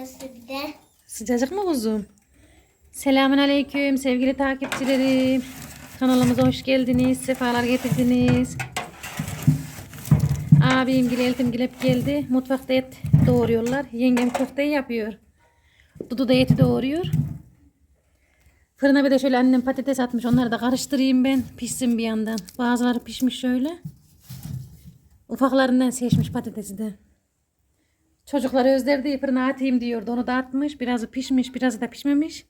burası bir de. Sıcacık mı kuzum? Selamun aleyküm sevgili takipçilerim. Kanalımıza hoş geldiniz. Sefalar getirdiniz. Abim gile eltim gile geldi. Mutfakta et doğuruyorlar. Yengem köfteyi yapıyor. Dudu da eti doğuruyor. Fırına bir de şöyle annem patates atmış. Onları da karıştırayım ben. Pişsin bir yandan. Bazıları pişmiş şöyle. Ufaklarından seçmiş patatesi de. Çocuklar özlerdi fırına atayım diyordu. Onu da atmış. Birazı pişmiş, birazı da pişmemiş.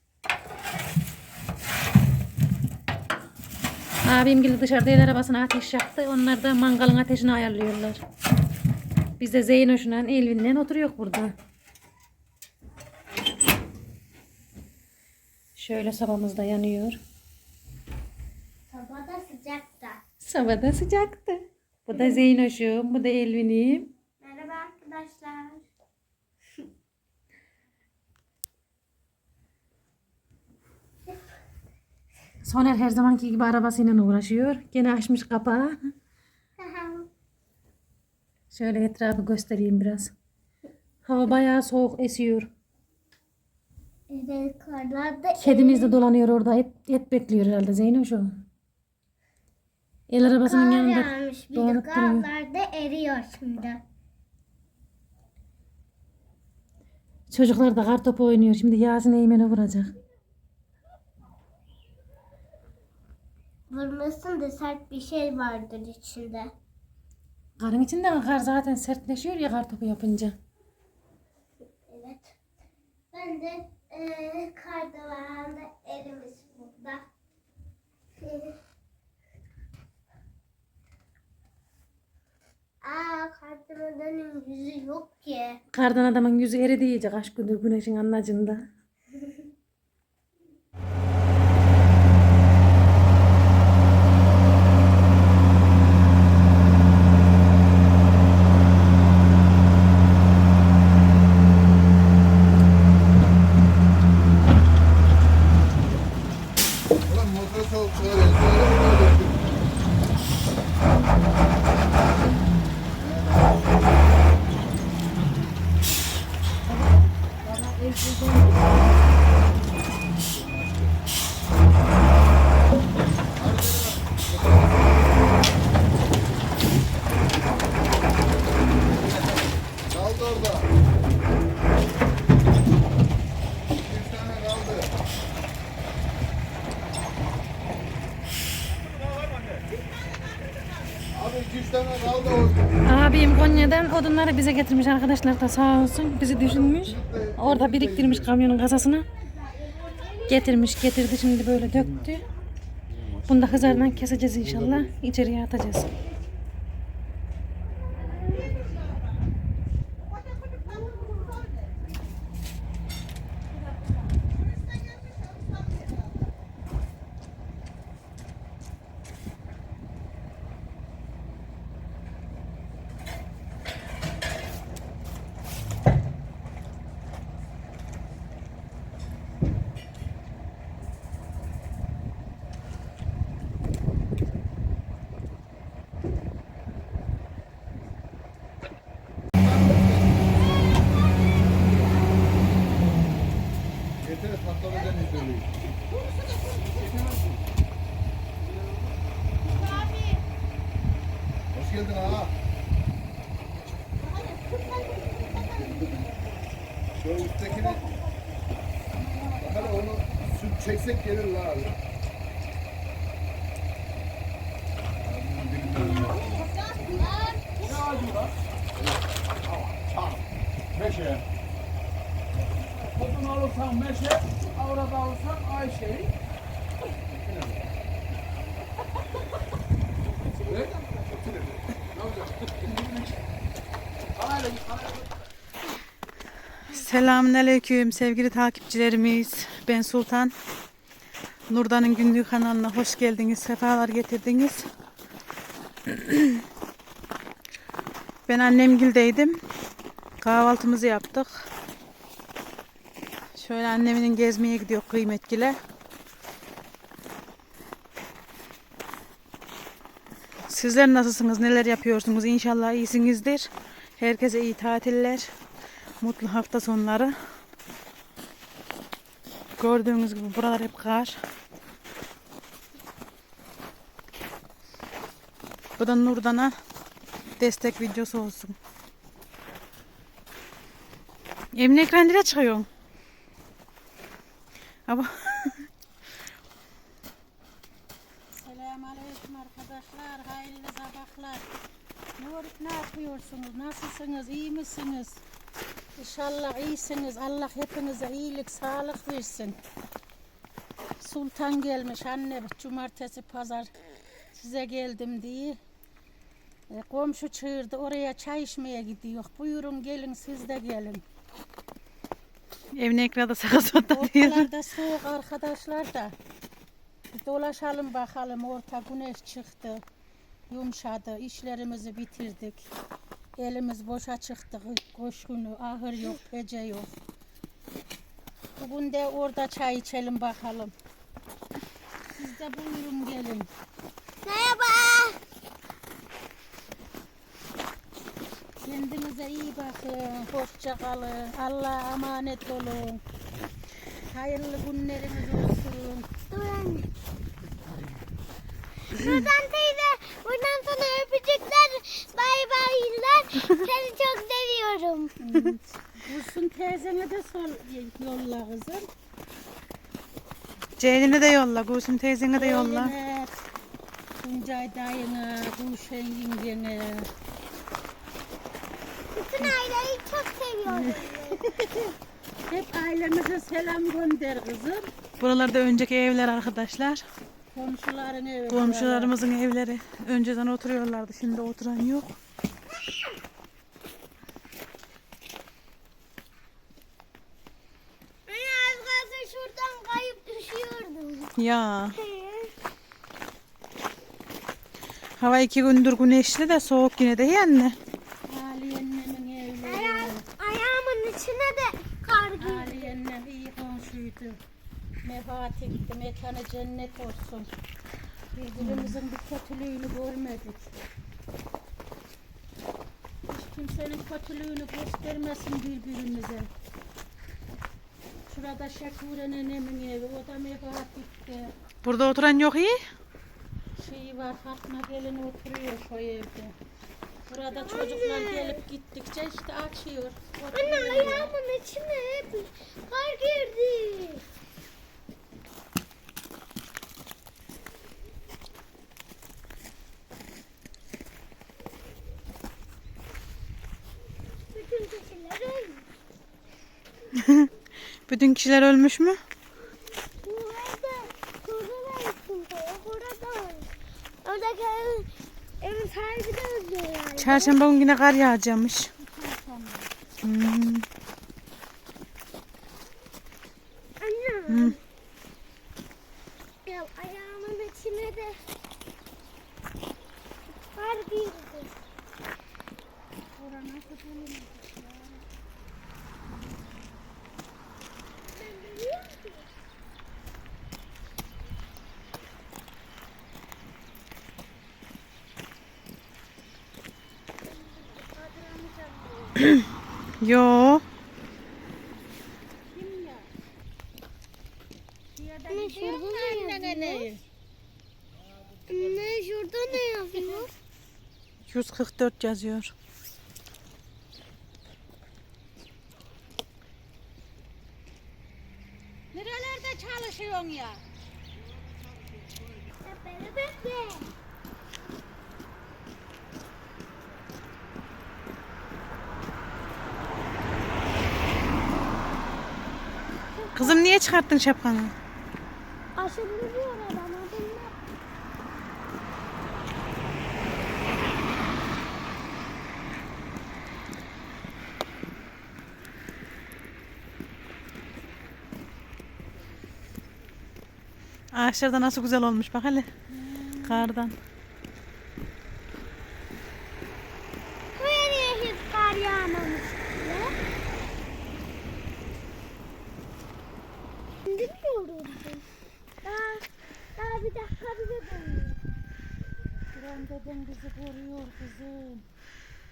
Abim gibi dışarıda el arabasına ateş yaktı. Onlar da mangalın ateşini ayarlıyorlar. Biz de Zeynoş'la Elvin'le oturuyor burada. Şöyle sobamız da yanıyor. Sabah da sıcak da. Sobada sıcaktı. Bu da Zeynoş'um, bu da Elvin'im. Merhaba arkadaşlar. Soner her zamanki gibi arabasıyla uğraşıyor. Gene açmış kapağı. Şöyle etrafı göstereyim biraz. Hava bayağı soğuk esiyor. evet karlar da Kedimiz de dolanıyor orada. Et, et bekliyor herhalde Zeyno şu. El arabasının kar yanında yağmış. Bir de dolanıp duruyor. eriyor şimdi. Çocuklar da kar topu oynuyor. Şimdi Yasin Eymen'e vuracak. Vurmasın da sert bir şey vardır içinde. Karın içinde mi? Kar zaten sertleşiyor ya kar topu yapınca. Evet. Ben de eee kardalarda erimiş burada. Aa kardalanın yüzü yok ki. Kardan adamın yüzü eridi iyice kaç gündür güneşin anlacında. Odunları bize getirmiş arkadaşlar da sağ olsun. Bizi düşünmüş. Orada biriktirmiş kamyonun kasasına. Getirmiş getirdi şimdi böyle döktü. Bunu da hızardan keseceğiz inşallah. İçeriye atacağız. Hoş geldin ha. Şu üsttekini Bakalım onu çeksek gelir la abi. Selamünaleyküm sevgili takipçilerimiz. Ben Sultan. Nurdan'ın günlüğü kanalına hoş geldiniz. Sefalar getirdiniz. ben annemgildeydim. Kahvaltımızı yaptık. Şöyle annemin gezmeye gidiyor kıymetgile. Sizler nasılsınız? Neler yapıyorsunuz? İnşallah iyisinizdir. Herkese iyi tatiller. Mutlu hafta sonları. Gördüğünüz gibi buralar hep kar. Bu da Nurdan'a destek videosu olsun. Emine ekranıyla çıkıyor. Ama Selamünaleyküm arkadaşlar. Hayırlı sabahlar. Ne, ne yapıyorsunuz? Nasılsınız? İyi misiniz? İnşallah iyisiniz. Allah hepinize iyilik, sağlık versin. Sultan gelmiş anne. Cumartesi, pazar size geldim diye. E, komşu çığırdı. Oraya çay içmeye gidiyor. Buyurun gelin siz de gelin. Emine ekranda sakız otta diyor. Ortalarda soğuk arkadaşlar da. Bir dolaşalım bakalım. Orta güneş çıktı. Yumuşadı. İşlerimizi bitirdik. Elimiz boşa çıktı. Koş günü. Ahır yok. Gece yok. Bugün de orada çay içelim bakalım. Siz de buyurun gelin. Merhaba. Kendinize iyi bakın. Hoşça kalın. Allah'a emanet olun. Hayırlı günleriniz olsun. Dur anne. Nurdan teyze buradan sana öpücükler. Bay baylar. Seni çok seviyorum. Dursun teyzene de sol yolla kızım. Ceylin'e de yolla. Gülsüm teyzene de yolla. Eline, Tuncay dayına, Gülşen yengene. Bütün aileyi çok seviyorum. Hep ailemize selam gönder kızım. Buralarda önceki evler arkadaşlar. Komşuların evi. Komşularımızın evleri. Önceden oturuyorlardı. Şimdi oturan yok. Anne az kalsın şuradan kayıp düşüyordum. Ya. Hava iki gündür güneşli de soğuk yine de iyi anne. Ali annemin evleri. Ayağım, ayağımın içine de kar girdi. Ali annem iyi komşuydu. Mefatikti, mekanı cennet olsun. Birbirimizin bir kötülüğünü görmedik. Hiç kimsenin kötülüğünü göstermesin birbirimize. Şurada Şekure nenemin evi, o da mefatikti. Burada oturan yok iyi. Şey var, Fatma gelin oturuyor şu evde. Burada çocuklar gelip gittikçe işte açıyor. Anne ayağımın içine hep kar girdi. Bütün kişiler ölmüş. Bütün kişiler ölmüş mü? Oradaki evin, evin sahibi de öldü yani. Çarşamba gün yine kar yağacakmış. Hmm. Anne. Hı. Ya ayağımın içine de kar girdi. Ben biliyorum ki. Yo. Anne şurada ne yapıyor? Anne şurada ne yapıyor? 144 yazıyor. Nerelerde çalışıyorsun ya? Beni bekle. Kızım niye çıkarttın şapkanı? Aşındırıyor adam adamlar. Ağaçlarda nasıl güzel olmuş bak hele. Kardan. Buraya niye hiç kar yağmamış? Ne? Bilmiyorum. Daha, daha bir dakika bize dönüyor. Kur'an deden bizi koruyor kızım.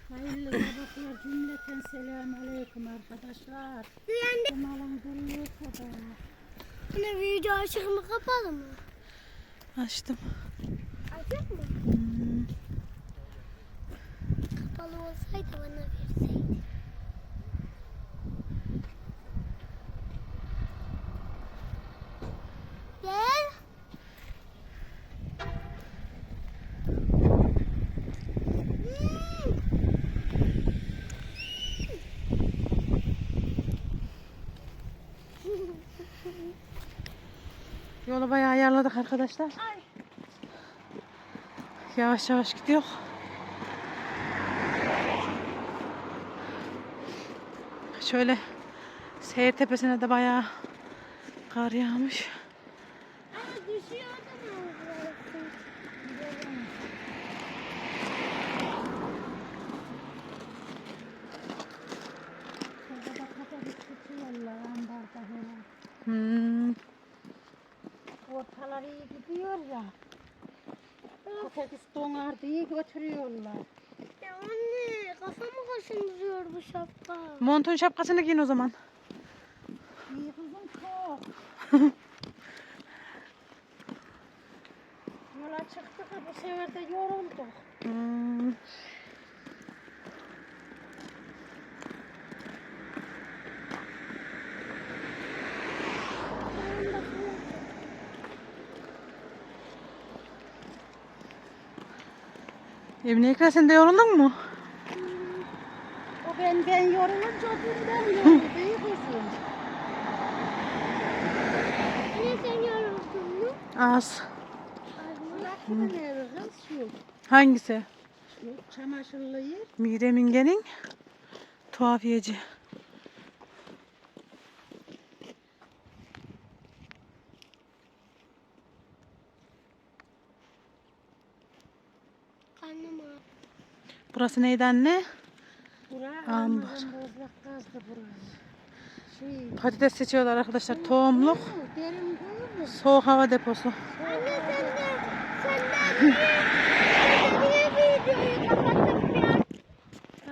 Hayırlı sabahlar cümleten selamun aleyküm arkadaşlar. Duyan Umalım duruyor kadar. Hani video açık mı kapalı mı? Açtım. Açık mı? Kapalı olsaydı bana verseydi. Gel. Hmm. Yolu ayarladık arkadaşlar. Yavaş yavaş gidiyor. Şöyle seyir tepesine de bayağı kar yağmış. Ama düşüyordu mu? Hmm. Ya. Ötekisi donar diye götürüyorlar. Ya anne kafamı kaşındırıyor bu şapka. Montun şapkasını giyin o zaman. İyi kızım çok. Yola çıktık bu sefer de yorulduk. Hmm. Emine İkra sen de yoruldun mu? O ben ben yorulunca o bundan yoruldu iyi kızım. Anne sen yoruldun mu? Az. Kız şu. Hangisi? Şu çamaşırlı yer. Mide Minge'nin tuhafiyeci. Burası neydi anne? Bura Ambar. Burayı. Şey, Patates seçiyorlar arkadaşlar. Tohumluk. Soğuk hava deposu. Anne sen de sen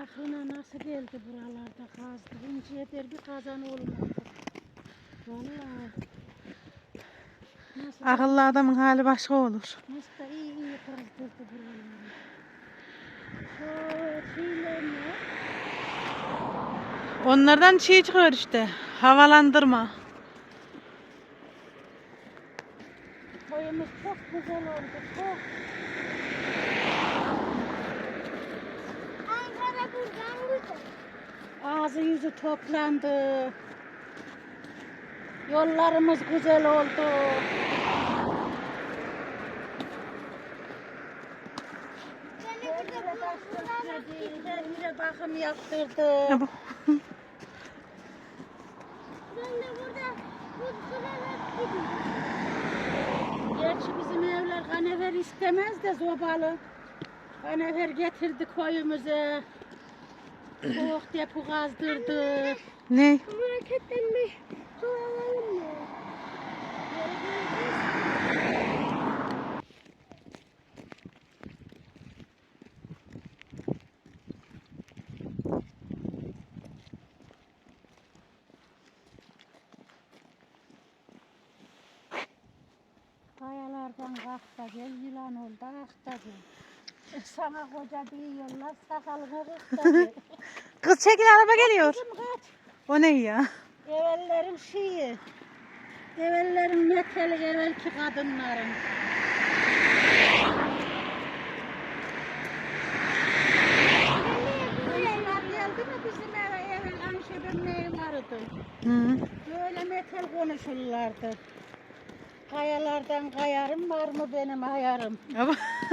Aklına nasıl geldi buralarda kazdı. İnciye der bir kazan olmadı. Vallahi. Akıllı adamın hali başka olur. nasıl da iyi iyi kazdırdı buraları. Onlardan çiğ çıkıyor işte. Havalandırma. Koyumuz çok güzel oldu. Çok. Ankara buradan güzel. Ağzı yüzü toplandı. Yollarımız güzel oldu. Seni burada Kendine bakım yaptırdı. Ya bu. ben de burada gidiyorum. Gerçi bizim evler kanever istemez de zobalı. Kanever getirdi koyumuza. Soğuk depo kazdırdı. Ne? Marketten bir Kayalardan kalk da gel yılan ol da ak da gel. Sana koca diyorlar sakalını kırk da gel. Kız çekil araba geliyor. Kızım kaç. O ne ya? Evvellerin şeyi. Evvellerin meteli evvelki kadınların. Hı. Böyle metal konuşurlardı. Kayalardan kayarım var mı benim hayarım.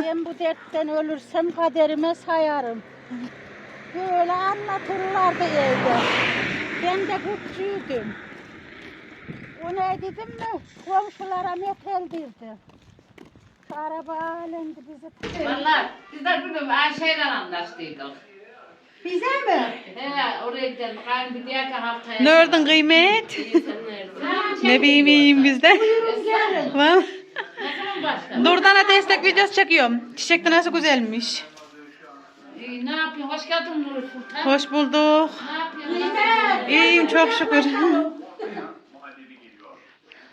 Ben bu dertten ölürsem kaderime sayarım. Böyle anlatırlardı evde. Ben de kutçuydum. O ne dedim mi? Komşulara metal dirdi. Araba alendi bizi. Vallahi biz de bugün Ayşe'yle anlaştıydık. Bize mi? He, oraya gidelim. Kayın bir diğer haftaya. Kıymet? İyi sen neredesin? Ne bileyim iyiyim bizde. Var. Ne? Nurdan'a destek videosu çekiyorum. Çiçek de nasıl güzelmiş. İyi, ne yapıyorsun? Hoş geldin Nur Sultan. Hoş bulduk. Ne yapıyorsun? İyiyim çok şükür.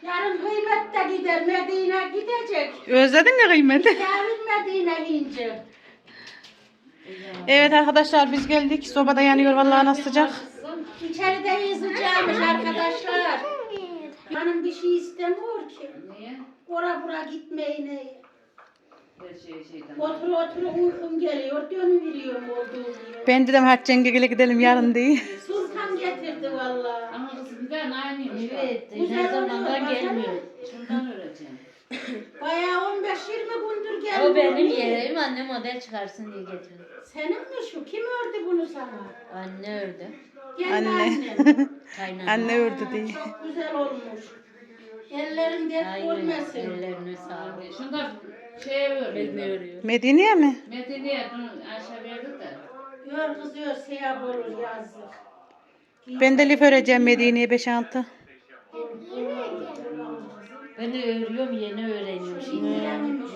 Yarın kıymet de gider. Medine gidecek. Özledin mi kıymeti? Yarın Medine ince. Evet arkadaşlar biz geldik. Sobada yanıyor vallahi nasıl sıcak. İçeride yüzeceğimiz arkadaşlar. Hanım bir şey istemiyor ki. Niye? Ora bura gitmeyini. Her şey şeyden. Otur otur uykum geliyor. Dönüveriyorum olduğum gibi. Ben dedim Hatice yengegile gidelim yarın diye. Sultan getirdi vallahi. Ama kız bir de aynıymış. Evet, her zamandan oluyor, gelmiyor. O benim yerim, anne model çıkarsın diye getirdi. Senin mi şu? Kim ördü bunu sana? Anne ördü. Kendi Anne. annem. Kaynana. Anne ördü diye. Çok güzel olmuş. Ellerin dert Aynen, görmesin. ellerine sağlık. Şunda şey Elini öğreniyor. örüyor. Medine'ye mi? Metin'e bunu aşağı verdi de. Gör kız gör siyah olur yazlık. Ben de lif öreceğim Medine'ye 5-6. Ben de örüyorum, yeni öğreniyorum şimdi.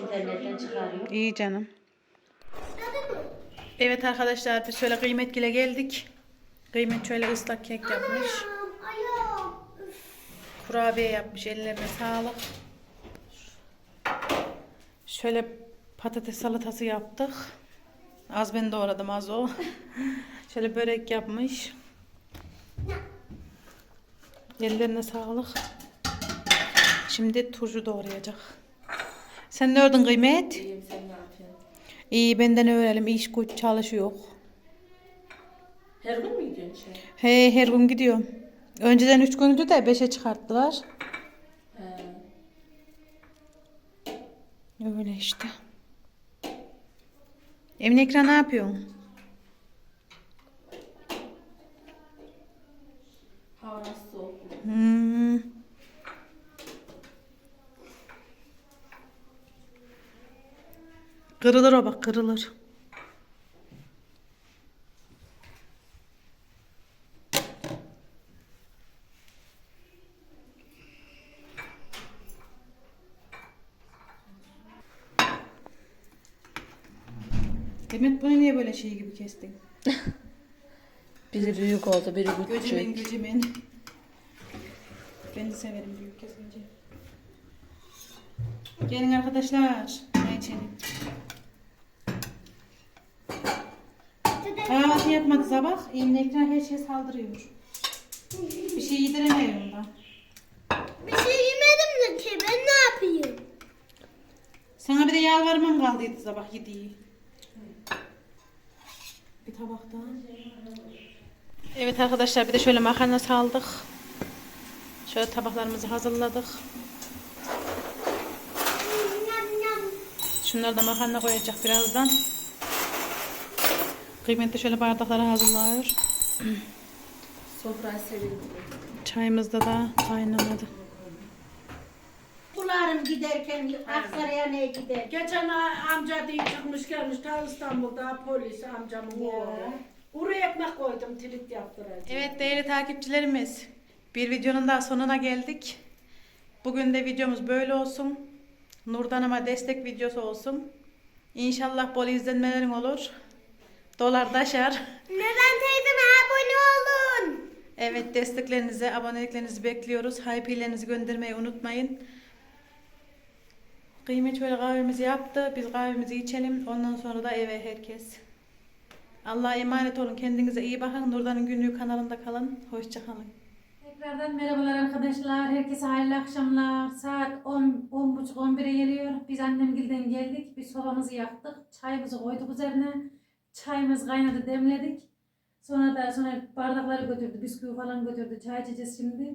İnternetten çıkarıyorum. İyi canım. Evet arkadaşlar biz şöyle kıymetgile geldik. Kıymet şöyle ıslak kek yapmış. Kurabiye yapmış. Ellerine sağlık. Şöyle patates salatası yaptık. Az ben doğradım az o. şöyle börek yapmış. Ellerine sağlık. Şimdi turşu doğrayacak. Sen ne ördün kıymet? İyiyim, sen ne yapıyorsun? İyi benden öğrenelim. İş güç çalışıyor. Her gün mü gidiyorsun şey? He her gün gidiyorum. Önceden üç gündü de 5'e çıkarttılar. Öyle işte. Emine Ekran ne yapıyorsun? Hava nasıl soğuk? Hmm. Kırılır o bak kırılır. Demet bunu niye böyle şey gibi kestin? Biri büyük oldu, biri Göcemen göcemen. Ben de severim büyük kesince. Gelin arkadaşlar. Ne içelim? Kahvaltı yapmadı sabah. Ekran her şeye saldırıyor. Bir şey yediremiyorum da. Bir şey yemedim de ki ben ne yapayım? Sana bir de yalvarmam kaldıydı sabah yediği. Bir tabak daha. Evet arkadaşlar bir de şöyle makarna saldık. Şöyle tabaklarımızı hazırladık. Şunları da makarna koyacak birazdan. Kıymetli şöyle bardakları hazırlıyor. Sofrayı seviyorum. Çayımızda da kaynamadı. Kularım giderken Aksaray'a ne gider? Geçen ay amca diye çıkmış gelmiş ta İstanbul'da polis amcamın oğlu. Buraya ekmek koydum tilit yaptıracağım. Evet değerli takipçilerimiz. Bir videonun daha sonuna geldik. Bugün de videomuz böyle olsun. Nurdan'ıma destek videosu olsun. İnşallah bol izlenmelerin olur. Dolar taşar. Neden teyzeme abone olun? Evet desteklerinizi, aboneliklerinizi bekliyoruz. Hype'lerinizi göndermeyi unutmayın. Kıymet şöyle kahvemizi yaptı. Biz kahvemizi içelim. Ondan sonra da eve herkes. Allah'a emanet olun. Kendinize iyi bakın. Nurdan'ın günlüğü kanalında kalın. Hoşçakalın. Tekrardan merhabalar arkadaşlar. Herkese hayırlı akşamlar. Saat 10, 10.30-11'e geliyor. Biz annemgilden geldik. Bir sobamızı yaktık. Çayımızı koyduk üzerine. Çayımız kaynadı, demledik. Sonra da sonra bardakları götürdü, bisküvi falan götürdü. Çay içeceğiz şimdi.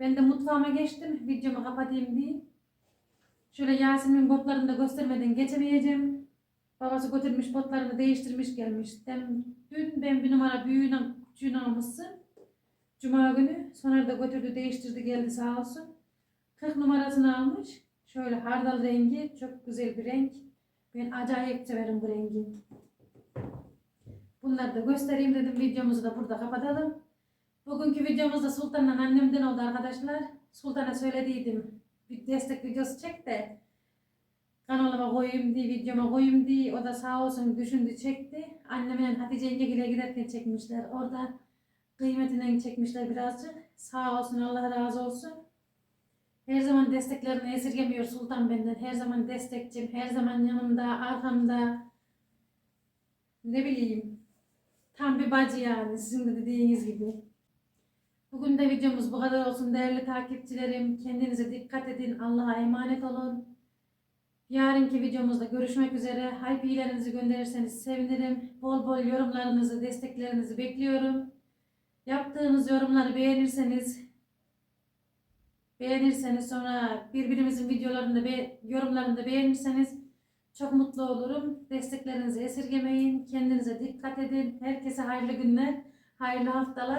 Ben de mutfağıma geçtim. Videomu kapatayım diye. Şöyle Yasemin botlarını da göstermeden geçemeyeceğim. Babası götürmüş botlarını değiştirmiş gelmiş. Dem- Dün ben bir numara büyüğüne küçüğüne almışsın. Cuma günü. Sonra da götürdü değiştirdi geldi sağ olsun. 40 numarasını almış. Şöyle hardal rengi. Çok güzel bir renk. Ben acayip severim bu rengi. Bunları da göstereyim dedim. Videomuzu da burada kapatalım. Bugünkü videomuz da Sultan'la annemden oldu arkadaşlar. Sultan'a söylediydim. Bir destek videosu çek de kanalıma koyayım diye, videoma koyayım diye. O da sağ olsun düşündü çekti. Annemle Hatice yengegile giderken çekmişler. Orada kıymetinden çekmişler birazcık. Sağ olsun Allah razı olsun. Her zaman desteklerini esirgemiyor Sultan benden. Her zaman destekçim, her zaman yanımda, arkamda. Ne bileyim. Tam bir bacı yani sizin de dediğiniz gibi. Bugün de videomuz bu kadar olsun değerli takipçilerim. Kendinize dikkat edin. Allah'a emanet olun. Yarınki videomuzda görüşmek üzere. Hype iyilerinizi gönderirseniz sevinirim. Bol bol yorumlarınızı, desteklerinizi bekliyorum. Yaptığınız yorumları beğenirseniz beğenirseniz sonra birbirimizin videolarını be yorumlarını da beğenirseniz çok mutlu olurum. Desteklerinizi esirgemeyin. Kendinize dikkat edin. Herkese hayırlı günler, hayırlı haftalar.